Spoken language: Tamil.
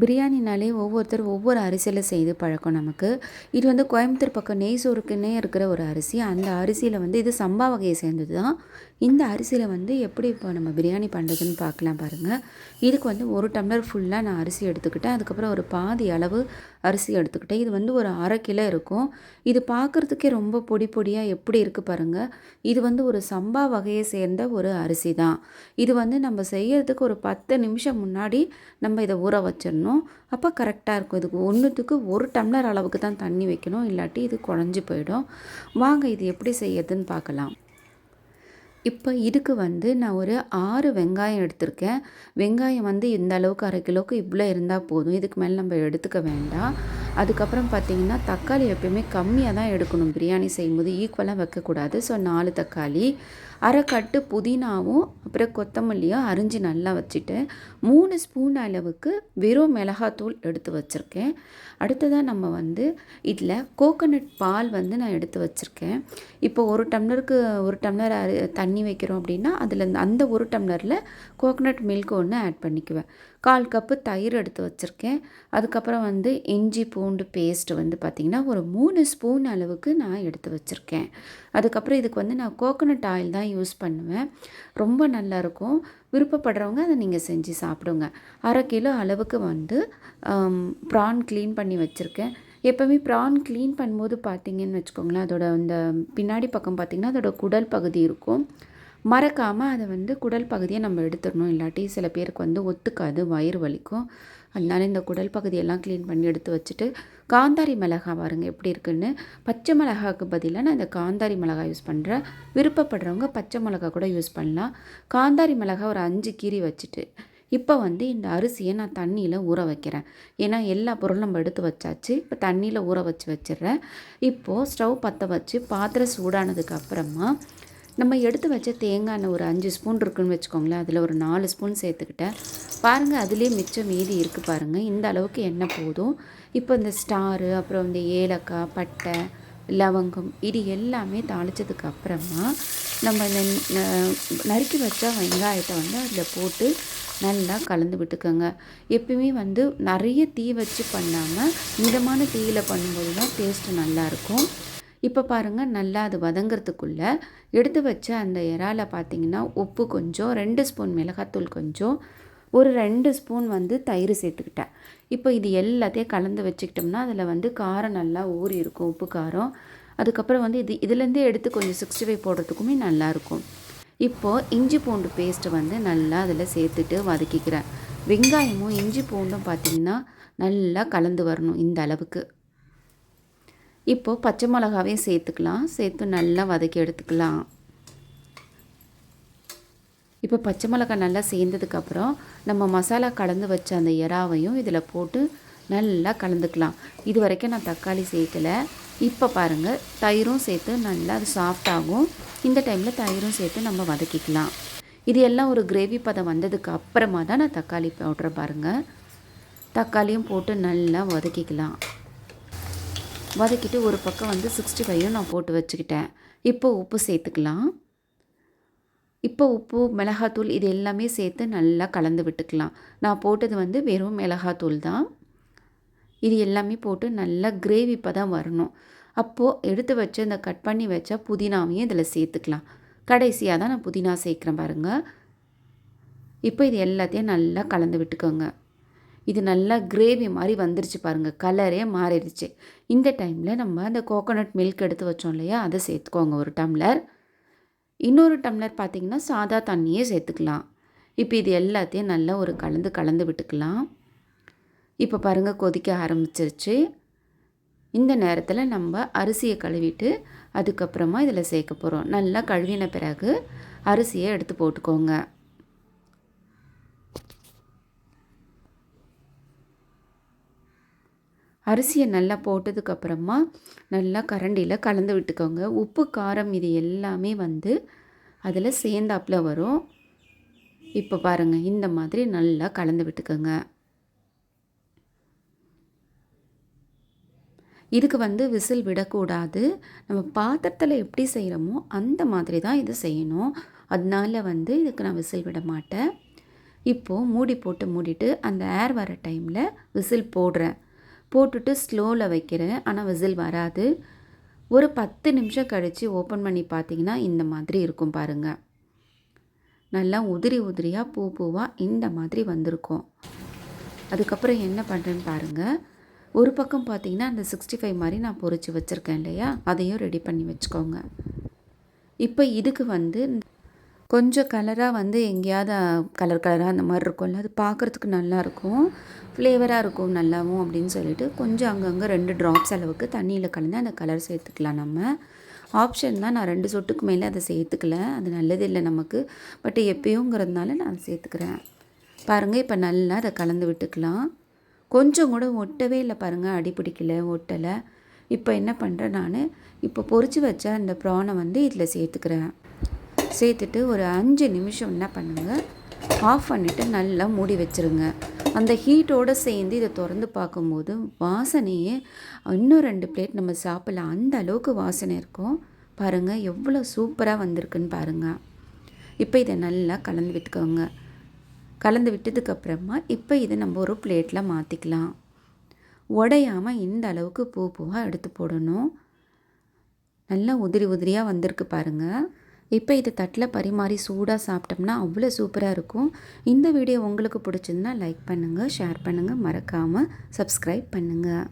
பிரியாணினாலே ஒவ்வொருத்தர் ஒவ்வொரு அரிசியில் செய்து பழக்கம் நமக்கு. இது வந்து கோயம்புத்தூர் பக்கம் நெய் சோறுக்குன்னே இருக்கிற ஒரு அரிசி. அந்த அரிசியில் வந்து இது சம்பா வகையை சேர்ந்தது தான் இந்த அரிசியில் வந்து எப்படி இப்போ நம்ம பிரியாணி பண்ணுறதுன்னு பார்க்கலாம் பாருங்கள் இதுக்கு வந்து ஒரு டம்ளர் ஃபுல்லாக நான் அரிசி எடுத்துக்கிட்டேன். அதுக்கப்புறம் ஒரு பாதி அளவு அரிசி எடுத்துக்கிட்டேன். இது வந்து ஒரு அரை கிலோ இருக்கும். இது பார்க்குறதுக்கே ரொம்ப பொடி பொடியாக எப்படி இருக்குது பாருங்கள் இது வந்து ஒரு சம்பா வகையை சேர்ந்த ஒரு அரிசி தான் இது வந்து நம்ம செய்யறதுக்கு ஒரு பத்து நிமிஷம் முன்னாடி நம்ம இதை ஊற வச்சிடணும். அப்போ கரெக்டாக இருக்கும். இதுக்கு ஒன்றுத்துக்கு ஒரு டம்ளர் அளவுக்கு தான் தண்ணி வைக்கணும். இல்லாட்டி இது குழஞ்சி போயிடும். வாங்க இது எப்படி செய்யறதுன்னு பார்க்கலாம். இப்போ இதுக்கு வந்து நான் ஒரு ஆறு வெங்காயம் எடுத்திருக்கேன். வெங்காயம் வந்து இந்த அளவுக்கு அரை கிலோவுக்கு இவ்வளோ இருந்தால் போதும். இதுக்கு மேலே நம்ம எடுத்துக்க வேண்டாம். அதுக்கப்புறம் பார்த்திங்கன்னா தக்காளி எப்பயுமே கம்மியாக தான் எடுக்கணும். பிரியாணி செய்யும்போது ஈக்குவலாக வைக்கக்கூடாது. ஸோ நாலு தக்காளி அரை கட்டு புதினாவும் அப்புறம் கொத்தமல்லியும் அரிஞ்சு நல்லா வச்சுட்டு மூணு ஸ்பூன் அளவுக்கு வெறும் மிளகாத்தூள் எடுத்து வச்சுருக்கேன். அடுத்ததாக நம்ம வந்து இதில் கோகோனட் பால் வந்து நான் எடுத்து வச்சுருக்கேன். இப்போ ஒரு டம்ளருக்கு ஒரு டம்ளர் அரி தண்ணி வைக்கிறோம் அப்படின்னா அதில் அந்த ஒரு டம்ளரில் கோகோனட் மில்க் ஒன்று ஆட் பண்ணிக்குவேன். கால் கப்பு தயிர் எடுத்து வச்சுருக்கேன். அதுக்கப்புறம் வந்து இஞ்சி பூ பூண்டு பேஸ்ட்டு வந்து பார்த்திங்கன்னா ஒரு மூணு ஸ்பூன் அளவுக்கு நான் எடுத்து வச்சுருக்கேன். அதுக்கப்புறம் இதுக்கு வந்து நான் கோகோனட் ஆயில் தான் யூஸ் பண்ணுவேன். ரொம்ப நல்லாயிருக்கும் விருப்பப்படுறவங்க அதை நீங்கள் செஞ்சு சாப்பிடுங்க. அரை கிலோ அளவுக்கு வந்து ப்ரான் க்ளீன் பண்ணி வச்சுருக்கேன். எப்போவுமே ப்ரான் க்ளீன் பண்ணும்போது பார்த்தீங்கன்னு வச்சுக்கோங்களேன் அதோட அந்த பின்னாடி பக்கம் பார்த்திங்கன்னா அதோட குடல் பகுதி இருக்கும். மறக்காமல் அதை வந்து குடல் பகுதியை நம்ம எடுத்துடணும். இல்லாட்டி சில பேருக்கு வந்து ஒத்துக்காது வயிறு வலிக்கும். அதனால இந்த குடல் பகுதியெல்லாம் க்ளீன் பண்ணி எடுத்து வச்சுட்டு காந்தாரி மிளகா பாருங்கள் எப்படி இருக்குன்னு. பச்சை மிளகாவுக்கு பதிலாக நான் இந்த காந்தாரி மிளகா யூஸ் பண்ணுறேன் விருப்பப்படுறவங்க பச்சை மிளகா கூட யூஸ் பண்ணலாம். காந்தாரி மிளகா ஒரு அஞ்சு கீரி வச்சுட்டு இப்போ வந்து இந்த அரிசியை நான் தண்ணியில் ஊற வைக்கிறேன். ஏன்னா எல்லா பொருளும் நம்ம எடுத்து வச்சாச்சு. இப்போ தண்ணியில் ஊற வச்சு வச்சிடுறேன். இப்போது ஸ்டவ் பற்ற வச்சு பாத்திரம் சூடானதுக்கு அப்புறமா நம்ம எடுத்து வச்ச தேங்காய் எண்ணெய் ஒரு அஞ்சு ஸ்பூன் இருக்குன்னு வச்சுக்கோங்களேன். அதில் ஒரு நாலு ஸ்பூன் சேர்த்துக்கிட்டேன். பாருங்கள் அதுலேயே மிச்சம் மீதி இருக்குது பாருங்கள் இந்த அளவுக்கு எண்ணெய் போதும். இப்போ இந்த ஸ்டாரு அப்புறம் இந்த ஏலக்காய் பட்டை லவங்கம் இது எல்லாமே தாளித்ததுக்கு அப்புறமா நம்ம இந்த நறுக்கி வச்ச வெங்காயத்தை வந்து அதில் போட்டு நல்லா கலந்து விட்டுக்கோங்க. எப்பயுமே வந்து நிறைய தீ வச்சு பண்ணாமல் மிதமான தீயில் பண்ணும்போது தான் டேஸ்ட்டு நல்லாயிருக்கும் இப்போ பாருங்கள் நல்லா அது வதங்கிறதுக்குள்ளே எடுத்து வச்ச அந்த இறால பார்த்தீங்கன்னா உப்பு கொஞ்சம் ரெண்டு ஸ்பூன் மிளகாத்தூள் கொஞ்சம் ஒரு ரெண்டு ஸ்பூன் வந்து தயிர் சேர்த்துக்கிட்டேன். இப்போ இது எல்லாத்தையும் கலந்து வச்சுக்கிட்டோம்னா அதில் வந்து காரம் நல்லா ஊறி இருக்கும் உப்பு காரம். அதுக்கப்புறம் வந்து இது இதுலேருந்தே எடுத்து கொஞ்சம் சிக்ஸ்டி ஃபைவ் போடுறதுக்குமே நல்லாயிருக்கும். இப்போது இஞ்சி பூண்டு பேஸ்ட்டு வந்து நல்லா அதில் சேர்த்துட்டு வதக்கிக்கிறேன். வெங்காயமும் இஞ்சி பூண்டும் பார்த்திங்கன்னா நல்லா கலந்து வரணும் இந்த அளவுக்கு. இப்போது பச்சை மிளகாவையும் சேர்த்துக்கலாம். சேர்த்து நல்லா வதக்கி எடுத்துக்கலாம். இப்போ பச்சை மிளகா நல்லா சேர்ந்ததுக்கப்புறம் நம்ம மசாலா கலந்து வச்ச அந்த இறாவையும் இதில் போட்டு நல்லா கலந்துக்கலாம். இது வரைக்கும் நான் தக்காளி சேர்க்கலை. இப்போ பாருங்கள் தயிரும் சேர்த்து நல்லா அது சாஃப்டாகும் இந்த டைமில் தயிரும் சேர்த்து நம்ம வதக்கிக்கலாம். இது எல்லாம் ஒரு கிரேவி பதம் வந்ததுக்கு அப்புறமா தான் நான் தக்காளி பவுட்ரை பாருங்கள் தக்காளியும் போட்டு நல்லா வதக்கிக்கலாம். வதக்கிட்டு ஒரு பக்கம் வந்து சிக்ஸ்டி ஃபைவும் நான் போட்டு வச்சுக்கிட்டேன். இப்போ உப்பு சேர்த்துக்கலாம். இப்போ உப்பு மிளகாத்தூள் இது எல்லாமே சேர்த்து நல்லா கலந்து விட்டுக்கலாம். நான் போட்டது வந்து வெறும் மிளகாத்தூள் தான். இது எல்லாமே போட்டு நல்லா கிரேவி இப்போ தான் வரணும். அப்போது எடுத்து வச்சு இந்த கட் பண்ணி வச்ச புதினாவையும் இதில் சேர்த்துக்கலாம். கடைசியாக தான் நான் புதினா சேர்க்குறேன் பாருங்கள் இப்போ இது எல்லாத்தையும் நல்லா கலந்து விட்டுக்கோங்க. இது நல்லா கிரேவி மாதிரி வந்துருச்சு பாருங்கள் கலரே மாறிடுச்சு. இந்த டைமில் நம்ம அந்த கோகோனட் மில்க் எடுத்து வச்சோம் இல்லையா? அதை சேர்த்துக்கோங்க ஒரு டம்ளர் இன்னொரு டம்ளர் பார்த்திங்கன்னா சாதா தண்ணியே சேர்த்துக்கலாம். இப்போ இது எல்லாத்தையும் நல்லா ஒரு கலந்து கலந்து விட்டுக்கலாம். இப்போ பாருங்கள் கொதிக்க ஆரம்பிச்சிருச்சு. இந்த நேரத்தில் நம்ம அரிசியை கழுவிட்டு அதுக்கப்புறமா இதில் சேர்க்க போகிறோம் நல்லா கழுவின பிறகு அரிசியை எடுத்து போட்டுக்கோங்க. அரிசியை நல்லா போட்டதுக்கப்புறமா நல்லா கரண்டியில் கலந்து விட்டுக்கோங்க. உப்பு காரம் இது எல்லாமே வந்து அதில் சேர்ந்தாப்பில் வரும். இப்போ பாருங்கள் இந்த மாதிரி நல்லா கலந்து விட்டுக்கோங்க. இதுக்கு வந்து விசில் விடக்கூடாது. நம்ம பாத்திரத்தில் எப்படி செய்கிறோமோ அந்த மாதிரி தான் இது செய்யணும். அதனால வந்து இதுக்கு நான் விசில் விட மாட்டேன். இப்போது மூடி போட்டு மூடிட்டு அந்த ஏர் வர டைமில் விசில் போடுறேன். போட்டுட்டு ஸ்லோவில் வைக்கிறேன். ஆனால் விசில் வராது. ஒரு பத்து நிமிஷம் கழித்து ஓப்பன் பண்ணி பார்த்தீங்கன்னா இந்த மாதிரி இருக்கும் பாருங்கள் நல்லா உதிரி உதிரியாக பூ பூவாக இந்த மாதிரி வந்திருக்கும். அதுக்கப்புறம் என்ன பண்ணுறேன்னு பாருங்கள் ஒரு பக்கம் பார்த்தீங்கன்னா அந்த சிக்ஸ்டி ஃபைவ் மாதிரி நான் பொறிச்சு வச்சுருக்கேன் இல்லையா? அதையும் ரெடி பண்ணி வச்சுக்கோங்க. இப்போ இதுக்கு வந்து கொஞ்சம் கலராக வந்து எங்கேயாவது கலர் கலராக அந்த மாதிரி இருக்கும்ல அது பார்க்குறதுக்கு நல்லாயிருக்கும் ஃப்ளேவராக இருக்கும் நல்லாவும் அப்படின்னு சொல்லிட்டு கொஞ்சம் அங்கங்கே ரெண்டு ட்ராப்ஸ் அளவுக்கு தண்ணியில் கலந்து அந்த கலர் சேர்த்துக்கலாம் நம்ம. ஆப்ஷன் தான் நான் ரெண்டு சொட்டுக்கு மேலே அதை சேர்த்துக்கல அது நல்லது இல்லை நமக்கு பட் எப்பயுங்கிறதுனால நான் சேர்த்துக்கிறேன். பாருங்கள் இப்போ நல்லா அதை கலந்து விட்டுக்கலாம். கொஞ்சம் கூட ஒட்டவே இல்லை பாருங்கள் அடி பிடிக்கல ஒட்டலை. இப்போ என்ன பண்ணுறேன் நான் இப்போ பொறிச்சு வச்ச அந்த ப்ரானை வந்து இதில் சேர்த்துக்கிறேன். சேர்த்துட்டு ஒரு அஞ்சு நிமிஷம் என்ன பண்ணுங்கள் ஆஃப் பண்ணிவிட்டு நல்லா மூடி வச்சுருங்க. அந்த ஹீட்டோடு சேர்ந்து இதை திறந்து பார்க்கும்போது வாசனையே இன்னும் ரெண்டு பிளேட் நம்ம சாப்பிடலாம் அந்த அளவுக்கு வாசனை இருக்கும். பாருங்கள் எவ்வளோ சூப்பராக வந்திருக்குன்னு பாருங்கள் இப்போ இதை நல்லா கலந்து விட்டுக்கோங்க. கலந்து விட்டதுக்கப்புறமா இப்போ இதை நம்ம ஒரு பிளேட்டில் மாற்றிக்கலாம் உடையாமல் இந்த அளவுக்கு பூ பூவாக எடுத்து போடணும். நல்லா உதிரி உதிரியாக வந்திருக்கு பாருங்கள் இப்போ இது தட்டில் பரிமாறி சூடாக சாப்பிட்டோம்னா அவ்வளோ சூப்பராக இருக்கும். இந்த வீடியோ உங்களுக்கு பிடிச்சிருந்தா லைக் பண்ணுங்கள் ஷேர் பண்ணுங்கள் மறக்காமல் சப்ஸ்கிரைப் பண்ணுங்கள்